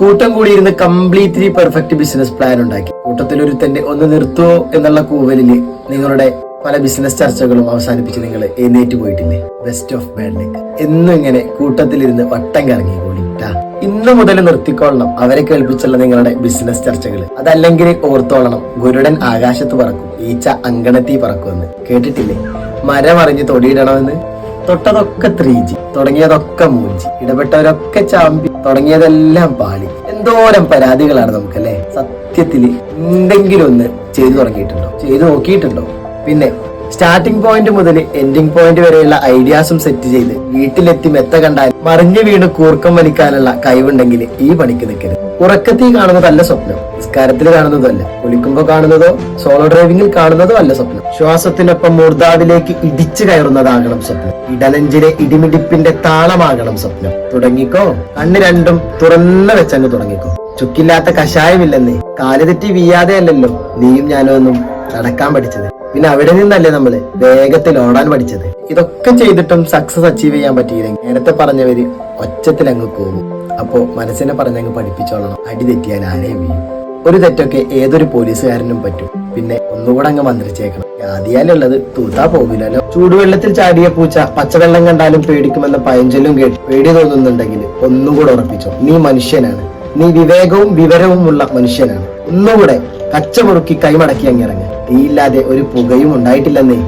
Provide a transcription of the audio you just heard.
കൂട്ടം കൂടിയിരുന്ന് completely perfect business plan ഉണ്ടാക്കി. കൂട്ടത്തിൽ ഒരു തന്നെ ഒന്ന് നിർത്തുവോ എന്നുള്ള കൂവലിൽ നിങ്ങളുടെ പല ബിസിനസ് ചർച്ചകളും അവസാനിപ്പിച്ച് നിങ്ങൾ എഴുന്നേറ്റ് പോയിട്ടില്ലേ? ബെസ്റ്റ് ഓഫ് ബാഡ് ലക്ക് എന്നും ഇങ്ങനെ കൂട്ടത്തിലിരുന്ന് വട്ടം കറങ്ങി കൂടി. ട്ടാ. ഇന്ന് മുതൽ നിർത്തിക്കൊള്ളണം. അവരെ കേൾപ്പിച്ചുള്ള നിങ്ങളുടെ ബിസിനസ് ചർച്ചകൾ അതല്ലെങ്കിൽ ഓർത്തോളണം. ഗുരുടൻ ആകാശത്ത് പറക്കും. ഈച്ച അങ്കണത്തി പറക്കുമെന്ന്. കേട്ടിട്ടില്ലേ? മരം അറിഞ്ഞ് തൊടിയിടണമെന്ന്. തൊട്ടതൊക്കെ ത്രീ ജി തുടങ്ങിയതൊക്കെ മൂഞ്ചി ഇടപെട്ടവരൊക്കെ ചാമ്പി തുടങ്ങിയതെല്ലാം പാളി. എന്തോരം പരാതികളാണ് നമുക്കല്ലേ? സത്യത്തിൽ എന്തെങ്കിലും ഒന്ന് ചെയ്തു തുടങ്ങിയിട്ടുണ്ടോ? ചെയ്തു നോക്കിയിട്ടുണ്ടോ? പിന്നെ സ്റ്റാർട്ടിംഗ് പോയിന്റ് മുതൽ എൻഡിംഗ് പോയിന്റ് വരെയുള്ള ഐഡിയാസും സെറ്റ് ചെയ്ത് വീട്ടിലെത്തി മെത്ത കണ്ടാൽ മറിഞ്ഞു വീണ് കൂർക്കം വലിക്കാനുള്ള കഴിവുണ്ടെങ്കിൽ ഈ പണിക്ക് നിൽക്കരുത്. ഉറക്കത്തിൽ കാണുന്നതല്ല സ്വപ്നം. നിസ്കാരത്തിൽ കാണുന്നതല്ല. ഒളിക്കുമ്പോൾ കാണുന്നതോ സോളോ ഡ്രൈവിംഗിൽ കാണുന്നതോ അല്ല സ്വപ്നം. ശ്വാസത്തിനൊപ്പം മൂർദാവിലേക്ക് ഇടിച്ചു കയറുന്നതാകണം സ്വപ്നം. ഇടനെഞ്ചിലെ ഇടിമിടിപ്പിന്റെ താളമാകണം സ്വപ്നം. തുടങ്ങിക്കോ. കണ്ണ് രണ്ടും തുറന്ന വെച്ചങ്ങ് തുടങ്ങിക്കോ. ചുക്കില്ലാത്ത കഷായമില്ലെന്നേ. കാലുതെറ്റി വീയാതെ അല്ലല്ലോ നീയും ഞാനും ഒന്നും നടക്കാൻ പഠിച്ചത്. പിന്നെ അവിടെ നിന്നല്ലേ നമ്മൾ വേഗത്തിൽ ഓടാൻ പഠിച്ചത്. ഇതൊക്കെ ചെയ്തിട്ടും സക്സസ് അച്ചീവ് ചെയ്യാൻ പറ്റിയില്ലെങ്കിൽ നേരത്തെ പറഞ്ഞവര് ഒച്ചത്തിൽ അങ്ങ് പോകും അപ്പോ മനസ്സിനെ പറഞ്ഞങ്ങ് പഠിപ്പിച്ചോളണം. അടി തെറ്റിയാൽ ആരെയും വീഴും. ഒരു തെറ്റൊക്കെ ഏതൊരു പോലീസുകാരനും പറ്റും. പിന്നെ ഒന്നുകൂടെ അങ്ങ് മന്ത്രിച്ചേക്കണം. ആദ്യാലുള്ളത് തൂത്താ പോകില്ലല്ലോ ചൂടുവെള്ളത്തിൽ ചാടിയ പൂച്ച പച്ചവെള്ളം കണ്ടാലും പേടിക്കുമെന്ന പഴഞ്ചൊല്ലും കേട്ട് പേടി തോന്നുന്നുണ്ടെങ്കിൽ ഒന്നുകൂടെ ഉറപ്പിച്ചോ. നീ മനുഷ്യനാണ്. നീ വിവേകവും വിവരവും ഉള്ള മനുഷ്യനാണ്. ഒന്നുകൂടെ കച്ചമുറുക്കി കൈമടക്കി അങ്ങിറങ്ങ് തീയില്ലാതെ ഒരു പുകയും ഉണ്ടായിട്ടില്ലെന്നേ.